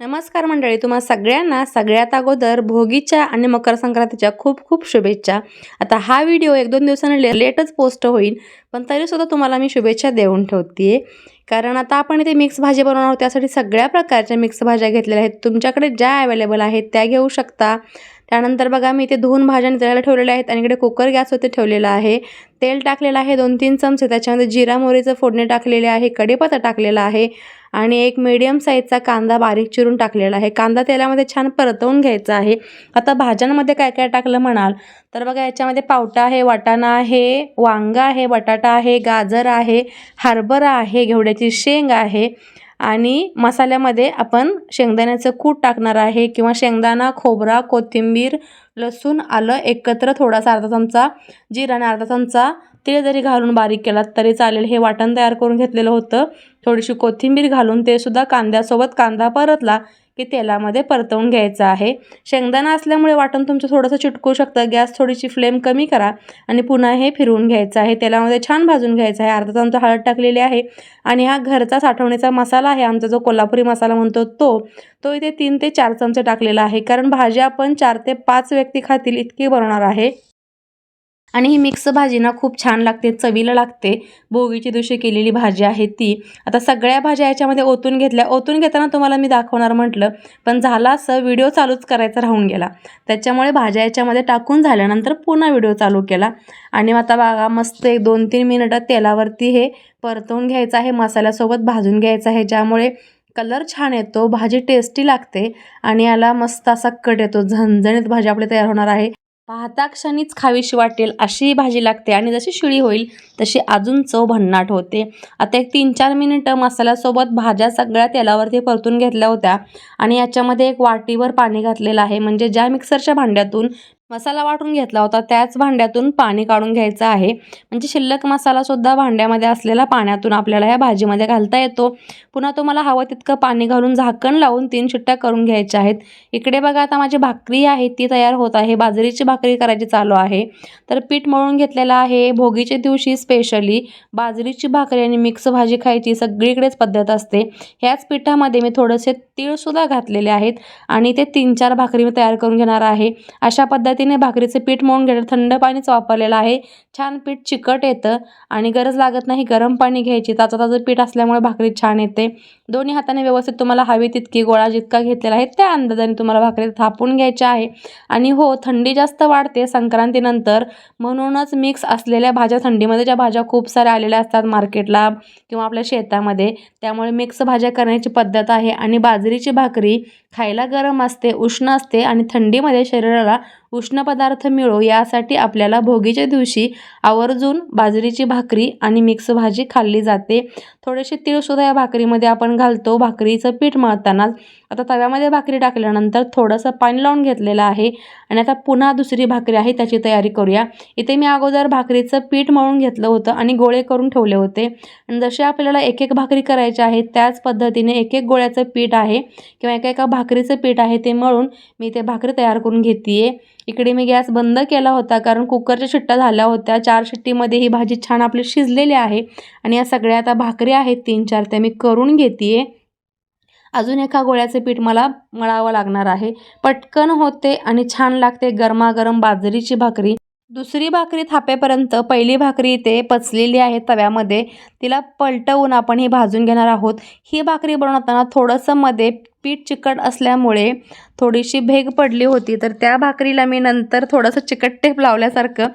नमस्कार मंडळी तुम्हा सगळ्यांना सगळ्यात अगोदर भोगीच्या आणि मकर संक्रांतीच्या खूप खूप शुभेच्छा. आता हा व्हिडिओ एक दोन दिवसांनी ले लेटच पोस्ट होईल पण तरीसुद्धा तुम्हाला मी शुभेच्छा देऊन ठेवते कारण आता आपण इथे मिक्स भाजी बनवणार आहोत त्यासाठी सगळ्या प्रकारच्या मिक्स भाज्या घेतलेल्या आहेत. तुमच्याकडे ज्या अवेलेबल आहेत त्या घेऊ शकता. त्यानंतर बघा मी इथे धुवून भाज्या नितळायला ठेवलेल्या आहेत आणि इकडे कुकर गॅसवरती ठेवलेला आहे. तेल टाकलेलं आहे दोन तीन चमचे. त्याच्यामध्ये जिरा मोहरीचं फोडणी टाकलेले आहे कढीपत्ता टाकलेला आहे आणि एक मीडियम साईजचा कांदा बारीक चिरून टाकलेला आहे. कांदा तेलामध्ये छान परतवून घ्यायचा आहे. आता भाज्यांमध्ये काय काय टाकलं म्हणाल तर बघा याच्यामध्ये पावटा आहे वाटाणा आहे वांगा आहे बटाटा आहे गाजर आहे हरभरा आहे घेवड्याची शेंग आहे आणि मसाल्यामध्ये आपण शेंगदाण्याचं कूट टाकणार आहे किंवा शेंगदाणा खोबरा कोथिंबीर लसूण आलं एकत्र थोडासा अर्धा चमचा जिरा आणि अर्धा चमचा तेल जरी घालून बारीक केलात तरी चालेल. हे वाटण तयार करून घेतलेलं होतं. थोडीशी कोथिंबीर घालून ते सुद्धा कांद्यासोबत कांदा परतला. की तेलामध्ये परतवून घ्यायचं आहे. शेंगदाणा असल्यामुळे वाटण तुमचं थोडंसं चिटकू शकतं. गॅस थोडीशी फ्लेम कमी करा आणि पुन्हा हे फिरवून घ्यायचं आहे. तेलामध्ये छान भाजून घ्यायचं आहे. अर्धा चमचा हळद टाकलेली आहे आणि हा घरचा साठवणीचा मसाला आहे. आमचा जो कोल्हापुरी मसाला म्हणतो तो तो इथे तीन ते चार चमचे टाकलेला आहे. कारण भाजी आपण चार ते पाच व्यक्ती खातील इतकी बनवणार आहे. आणि ही मिक्स भाजी ना खूप छान लागते चवीला लागते. भोगीची दिवशी केलेली भाजी आहे ती. आता सगळ्या भाज्या याच्यामध्ये ओतून घेतल्या. ओतून घेताना तुम्हाला मी दाखवणार म्हटलं पण झाला असं व्हिडिओ चालूच करायचा राहून गेला. त्याच्यामुळे भाज्या याच्यामध्ये टाकून झाल्यानंतर पुन्हा व्हिडिओ चालू केला. आणि आता बघा मस्त एक दोन तीन मिनटं तेलावरती हे परतवून घ्यायचं आहे मसाल्यासोबत भाजून घ्यायचं आहे. ज्यामुळे कलर छान येतो भाजी टेस्टी लागते आणि याला मस्त असा कट येतो. झणझणीत भाजी आपली तयार होणार आहे. पाहता क्षणीच खावीशी वाटेल अशी भाजी लागते आणि जशी शिळी होईल तशी अजून चव भन्नाट होते. आता एक तीन चार मिनिटं मसाल्यासोबत भाज्या सगळ्या तेलावरती परतून घेतल्या होत्या आणि याच्यामध्ये एक वाटीवर पाणी घातलेलं आहे. म्हणजे ज्या मिक्सरच्या भांड्यातून मसाला वाटून घेतला होता. त्याच भांड्यातून पाणी काढून घ्यायचं आहे. म्हणजे शिल्लक मसालासुद्धा भांड्यामध्ये असलेला पाण्यातून आपल्याला ह्या भाजीमध्ये घालता येतो. पुन्हा तुम्हाला हवं तितकं पाणी घालून झाकण लावून तीन शिट्ट्या करून घ्यायच्या आहेत. इकडे बघा आता माझी भाकरी आहे ती तयार होत आहे. बाजरीची भाकरी करायची चालू आहे. तर पीठ मळून घेतलेलं आहे. भोगीच्या दिवशी स्पेशली बाजरीची भाकरी आणि मिक्स भाजी खायची सगळीकडेच पद्धत असते. ह्याच पिठामध्ये मी थोडेसे तीळसुद्धा घातलेले आहेत आणि ते तीन चार भाकरी मी तयार करून घेणार आहे. अशा पद्धतीने भाकरीचं पीठ मळून घेतलं थंड पाणीच वापरलेलं आहे. छान पीठ चिकट येतं आणि गरज लागत नाही गरम पाणी घ्यायची. ताजं ताजं पीठ असल्यामुळे भाकरी छान येते. दोन्ही हाताने व्यवस्थित तुम्हाला हवी तितकी गोळा जितका घेतलेला आहे त्या अंदाजाने तुम्हाला भाकरी थापून घ्यायच्या आहे. आणि हो थंडी जास्त वाढते संक्रांतीनंतर. म्हणूनच मिक्स असलेल्या भाज्या थंडीमध्ये ज्या भाज्या खूप साऱ्या आलेल्या असतात मार्केटला किंवा आपल्या शेतामध्ये त्यामुळे मिक्स भाज्या करण्याची पद्धत आहे. आणि बाजरीची भाकरी खायला गरम असते उष्ण असते आणि थंडीमध्ये शरीराला उष्ण पदार्थ मिळो यासाठी आपल्याला भोगीच्या दिवशी आवर्जून बाजरीची भाकरी आणि मिक्स भाजी खाल्ली जाते. थोडेसे तीळसुद्धा या भाकरीमध्ये आपण घालतो. भाकरीचं पीठ मळताना आता तव्यामध्ये भाकरी टाकल्यानंतर थोडंसं पाणी लावून घेतलेलं आहे. आणि आता पुन्हा दुसरी भाकरी आहे त्याची तयारी करूया. इथे मी अगोदर भाकरीचं पीठ मळून घेतलं होतं आणि गोळे करून ठेवले होते. आणि जसे आपल्याला एक एक भाकरी करायची आहे त्याच पद्धतीने एक एक गोळ्याचं पीठ आहे किंवा एका एका भाकरीचं पीठ आहे ते मळून मी ते भाकरी तयार करून घेते इकडे मी गॅस बंद केला होता कारण कुकरच्या शिट्ट्या झाल्या होत्या. चार शिट्टीमध्ये ही भाजी छान आपली शिजलेली आहे. आणि या सगळ्या आता भाकरी आहेत तीन चार त्या मी करून घेते अजून एका गोळ्याचे पीठ मला मळावं लागणार आहे. पटकन होते आणि छान लागते गरमागरम बाजरीची भाकरी. दुसरी भाकरी थापेपर्यंत पहिली भाकरी इथे पचलेली आहे तव्यामध्ये. तिला पलटवून आपण ही भाजून घेणार आहोत. ही भाकरी बनवताना थोडंसं मध्ये पीठ चिकट असल्यामुळे थोडीशी भेग पडली होती. तर त्या भाकरीला मी नंतर थोडंसं चिकट टेप लावल्यासारखं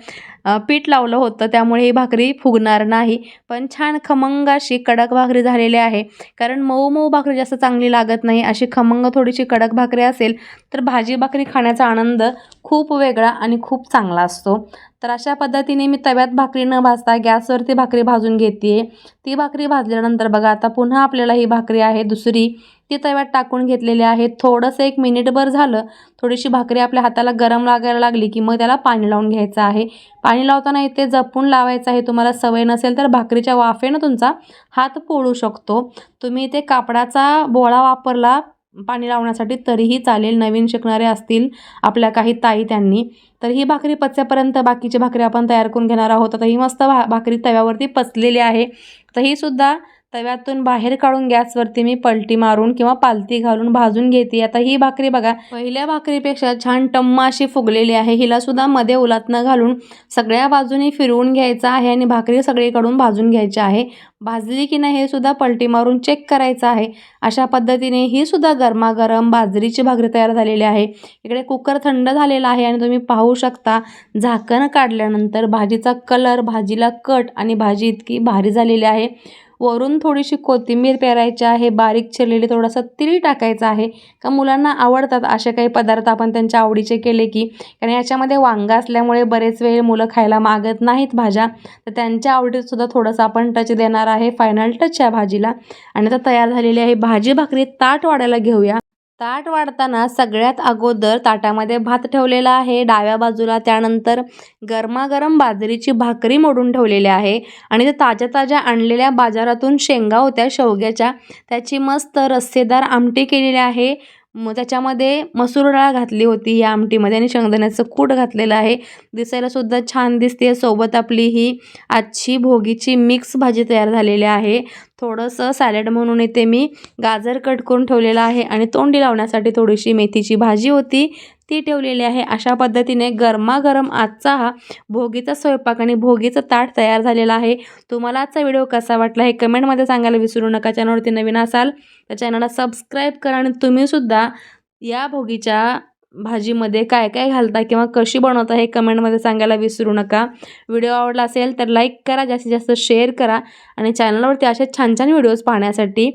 पीठ लावलं होतं. त्यामुळे ही भाकरी फुगणार नाही. पण छान खमंग अशी कडक भाकरी झालेली आहे. कारण मऊ मऊ भाकरी जास्त चांगली लागत नाही. अशी खमंग थोडीशी कडक भाकरी असेल तर भाजी भाकरी खाण्याचा आनंद खूप वेगळा आणि खूप चांगला असतो. तर अशा पद्धतीने मी तव्यात भाकरी न भाजता गॅसवरती भाकरी भाजून घेते ती भाकरी भाजल्यानंतर बघा आता पुन्हा आपल्याला ही भाकरी आहे दुसरी. ती तव्यात टाकून घेतलेली आहे थोडंसं एक मिनिटभर झालं थोडीशी भाकरी आपल्या हाताला गरम लागायला लागली की मग त्याला पाणी लावून घ्यायचं आहे. पाणी लावताना इथे जपून लावायचं आहे. तुम्हाला सवय नसेल तर भाकरीच्या वाफेनं तुमचा हात पोळू शकतो. तुम्ही इथे कापडाचा बोळा वापरला पाणी लावण्यासाठी तरीही चालेल. नवीन शिकणारे असतील आपल्या काही ताई त्यांनी. तर ही भाकरी पचल्यापर्यंत बाकीची भाकरी आपण तयार करून घेणार आहोत. आता ही मस्त भा भाकरी तव्यावरती पचलेली आहे. तर ही सुद्धा तव्यातून बाहेर काढून गॅसवरती मी पलटी मारून किंवा पालती घालून भाजून घेते. आता ही भाकरी बघा पहिल्या भाकरीपेक्षा छान टम्म अशी फुगलेली आहे. हिला सुद्धा मध्ये उलातनं घालून सगळ्या बाजूनी फिरवून घ्यायचं आहे आणि भाकरी सगळीकडून भाजून घ्यायची आहे. भाजली की नाही हे सुद्धा पलटी मारून चेक करायचं आहे. अशा पद्धतीने ही सुद्धा गरमागरम बाजरीची भाकरी तयार झालेली आहे. इकडे कुकर थंड झालेला आहे आणि तुम्ही पाहू शकता झाकण काढल्यानंतर भाजीचा कलर भाजीला कट आणि भाजी इतकी भारी झालेली आहे. वरून थोडीशी कोथिंबीर पेरायची आहे बारीक चिरलेली थोडासा तिळ टाकायचा आहे. का मुलांना आवडतात असे काही पदार्थ आपण त्यांच्या आवडीचे केले की? कारण याच्यामध्ये वांगा असल्यामुळे बरेच वेळ मुलं खायला मागत नाहीत भाज्या. तर त्यांच्या आवडीतसुद्धा थोडंसं आपण टच देणार आहे फायनल टच या भाजीला. आणि आता तयार झालेली आहे भाजी भाकरी. ताट वाढायला घेऊया. ताट वाढताना सगळ्यात अगोदर ताटामध्ये भात ठेवलेला आहे. डाव्या बाजूला त्यानंतर गरमागरम बाजरीची भाकरी मोडून ठेवलेली आहे आणि त्या ताज्या ताज्या आणलेल्या बाजारातून शेंगा होत्या शेवग्याच्या. त्याची मस्त रस्सेदार आमटी केलेली आहे. मग त्याच्यामध्ये मसूर डाळ घातली होती या आमटीमध्ये आणि शेंगदाण्याचं कूट घातलेलं आहे. दिसायला सुद्धा छान दिसते. सोबत आपली ही आजची भोगीची मिक्स भाजी तयार झालेली आहे. थोडंसं सॅलड म्हणून इथे मी गाजर कट करून ठेवलेलं आहे आणि तोंडी लावण्यासाठी थोडीशी मेथीची भाजी होती. ती ठेवलेली आहे. अशा पद्धतीने गरमागरम आजचा हा भोगीचा स्वयंपाक आणि भोगीचं ताट तयार झालेला आहे. तुम्हाला आजचा व्हिडिओ कसा वाटला हे कमेंटमध्ये सांगायला विसरू नका. चॅनलवरती नवीन असाल तर चॅनलला सबस्क्राईब करा आणि तुम्हीसुद्धा या भोगीच्या भाजीमध्ये काय काय घालता किंवा कशी बनवता हे कमेंटमध्ये सांगायला विसरू नका. व्हिडिओ आवडला असेल तर लाईक करा जास्तीत जास्त शेअर करा आणि चॅनलवरती असे छान छान व्हिडिओज पाहण्यासाठी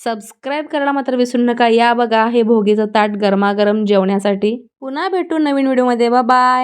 सबस्क्राईब करायला मात्र विसरू नका. या बघा हे भोगीचं ताट गरमागरम जेवण्यासाठी. पुन्हा भेटू नवीन व्हिडिओमध्ये. बाय